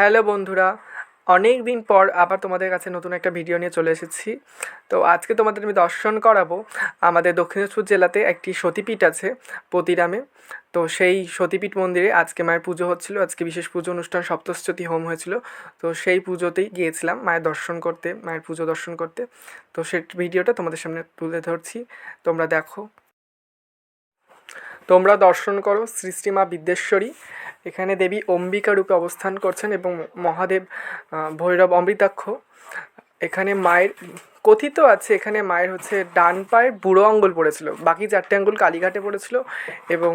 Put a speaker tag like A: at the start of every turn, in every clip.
A: Hello বন্ধুরা, অনেক দিন পর আবার তোমাদের কাছে নতুন একটা ভিডিও নিয়ে চলে এসেছি। তো আজকে তোমাদের আমি দর্শন করাবো আমাদের দক্ষিণেশ্বর জেলাতে একটি সতীপীঠ আছে পতিরামে তো সেই সতীপীঠ মন্দিরে আজকে মায়ের পুজো হচ্ছিল, আজকে বিশেষ পুজো অনুষ্ঠান সপ্তশতী হোম হয়েছিল। তো সেই পুজোতেই গিয়েছিলাম মায়ের দর্শন করতে, মায়ের পুজো দর্শন করতে। তো সেই ভিডিওটা তোমাদের সামনে তুলে ধরছি, তোমরা দেখো। তোমরা দর্শন করো শ্রী শ্রী মা বিদ্যেশ্বরী। এখানে দেবী অম্বিকা রূপে অবস্থান করছেন এবং মহাদেব ভৈরব অমৃতাক্ষ। এখানে মায়ের, কথিত আছে এখানে মায়ের হচ্ছে ডান পায়ের বুড়ো আঙ্গুল পড়েছিল। বাকি চারটে আঙ্গুল কালীঘাটে পড়েছিল এবং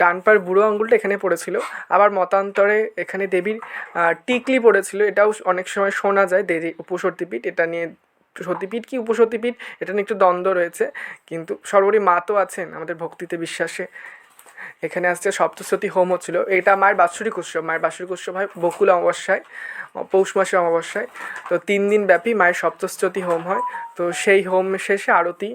A: ডান পায়ের বুড়ো আঙ্গুলটা এখানে পড়েছিল। আবার মতান্তরে এখানে দেবীর টিকলি পড়েছিল। এটাও অনেক সময় শোনা যায়, দেবী উপসর্তিপীঠ। এটা নিয়ে সতীপীঠ কি উপসতীপীঠ? এটা নিয়ে একটু দ্বন্দ্ব রয়েছে। কিন্তু সর্বোপরি মা তো আছেন আমাদের ভক্তিতে বিশ্বাসে। এখানে আসছে সপ্তশতী হোম হচ্ছিল। এটা মায়ের বাৎসরিক উৎসব। মায়ের বাৎসরিক উৎসব হয় বকুল অমাবস্যায় পৌষ মাসের অমাবস্যায়। তো তিন দিন ব্যাপী মায়ের সপ্তশতী হোম হয়। তো সেই হোম শেষে আরতি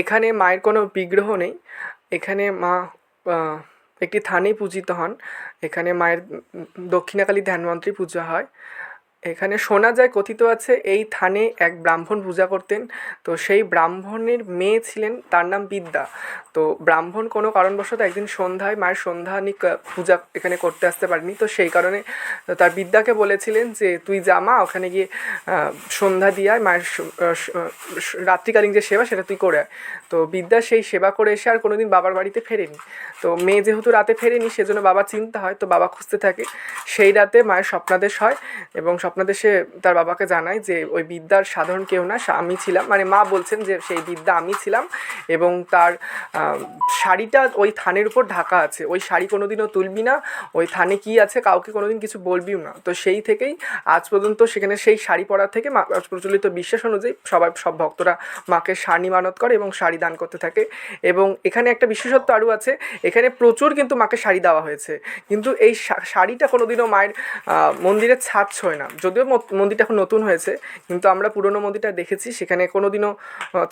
A: এখানে মায়ের কোনো বিগ্রহ নেই। এখানে মা একটি থানে পূজিত হন। এখানে মায়ের দক্ষিণাকালী ধ্যানমন্ত্রী পূজা হয়। এখানে শোনা যায় কথিত আছে এই থানে এক ব্রাহ্মণ পূজা করতেন। তো সেই ব্রাহ্মণের মেয়ে ছিলেন তার নাম বিদ্যা। তো ব্রাহ্মণ কোনো কারণবশত একদিন সন্ধ্যায় মায়ের সন্ধ্যানিক আহ, পূজা এখানে করতে আসতে পারেনি। তো সেই কারণে তার বিদ্যাকে বলেছিলেন যে তুই জামা ওখানে গিয়ে সন্ধ্যা দিয়ে মায়ের রাত্রিকালীন যে সেবা সেটা তুই করে তো বিদ্যা সেই সেবা করে এসে আর কোনোদিন বাবার বাড়িতে ফেরেনি। তো মেয়ে যেহেতু রাতে ফেরেনি সেজন্য বাবা চিন্তা হয় তো বাবা খুঁজতে থাকে। সেই রাতে মায়ের স্বপ্নাদেশ হয় এবং স্বপ্নাদেশে তার বাবাকে জানায় যে, ওই বিদ্যার সাধারণ কেউ না আমি ছিলাম। মানে মা বলছেন যে, সেই বিদ্যা আমি ছিলাম এবং তার শাড়িটা ওই থানের উপর ঢাকা আছে। ওই শাড়ি কোনোদিনও তুলবি না, ওই থানে কি আছে কাউকে কোনোদিন কিছু বলবিও না। তো সেই থেকেই আজ পর্যন্ত সেখানে সেই শাড়ি পরা থেকে মা প্রচলিত বিশ্বাস অনুযায়ী সবাই, সব ভক্তরা মাকে শাড়ি মানত করে এবং শাড়ি দান করতে থাকে এবং এখানে একটা বিশেষত্ব আরও আছে, এখানে প্রচুর কিন্তু মাকে শাড়ি দেওয়া হয়েছে। কিন্তু এই শাড়িটা কোনোদিনও মায়ের মন্দিরের ছাদ ছোঁয় না। যদিও মন্দিরটা এখন নতুন হয়েছে, কিন্তু আমরা পুরনো মন্দিরটা দেখেছি, সেখানে কোনো দিনও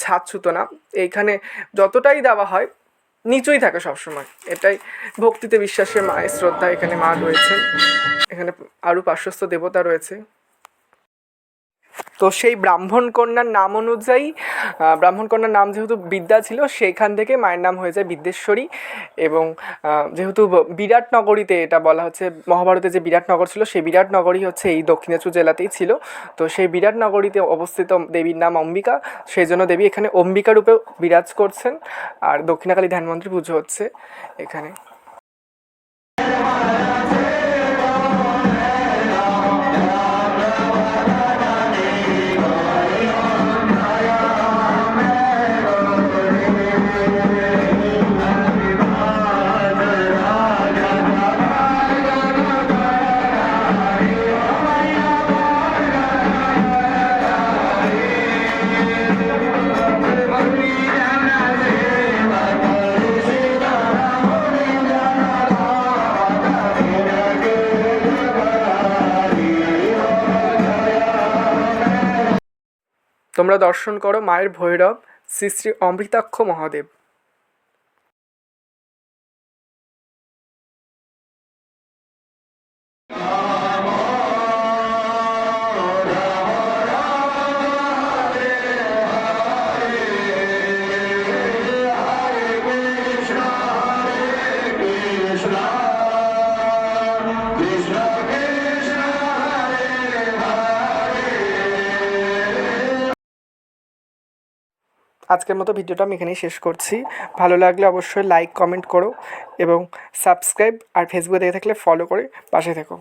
A: ছাদ ছুতো না। এইখানে যতটাই দেওয়া হয়, নিচুই থাকে সবসময়। এটাই ভক্তিতে বিশ্বাসের মায়ের শ্রদ্ধা, এখানে মা রয়েছেন। এখানে আরও পার্শ্বস্থ দেবতা রয়েছে। তো সেই ব্রাহ্মণ কন্যার নাম অনুযায়ী ব্রাহ্মণ কন্যার নাম যেহেতু বিদ্যা ছিল, সেইখান থেকে মায়ের নাম হয়ে যায় বিদ্যেশ্বরী এবং যেহেতু ব- বিরাটনগরীতে এটা বলা হচ্ছে, মহাভারতে যে বিরাটনগর ছিল, সেই বিরাটনগরী হচ্ছে এই দক্ষিণেশ্বর জেলাতেই ছিল। তো সেই বিরাটনগরীতে অবস্থিত দেবীর নাম অম্বিকা, সেই জন্য দেবী এখানে অম্বিকা রূপে বিরাজ করছেন। আর দক্ষিণাকালী ধ্যানমন্ত্রী পুজো হচ্ছে এখানে। তোমরা দর্শন করো মায়ের ভৈরব শ্রী শ্রী অমৃতাক্ষ মহাদেব। আজকের মতো ভিডিওটা আমি এখানেই শেষ করছি। ভালো লাগলে অবশ্যই লাইক কমেন্ট করো এবং সাবস্ক্রাইব আর ফেসবুকে দেখে থাকলে ফলো করে পাশে থেকো।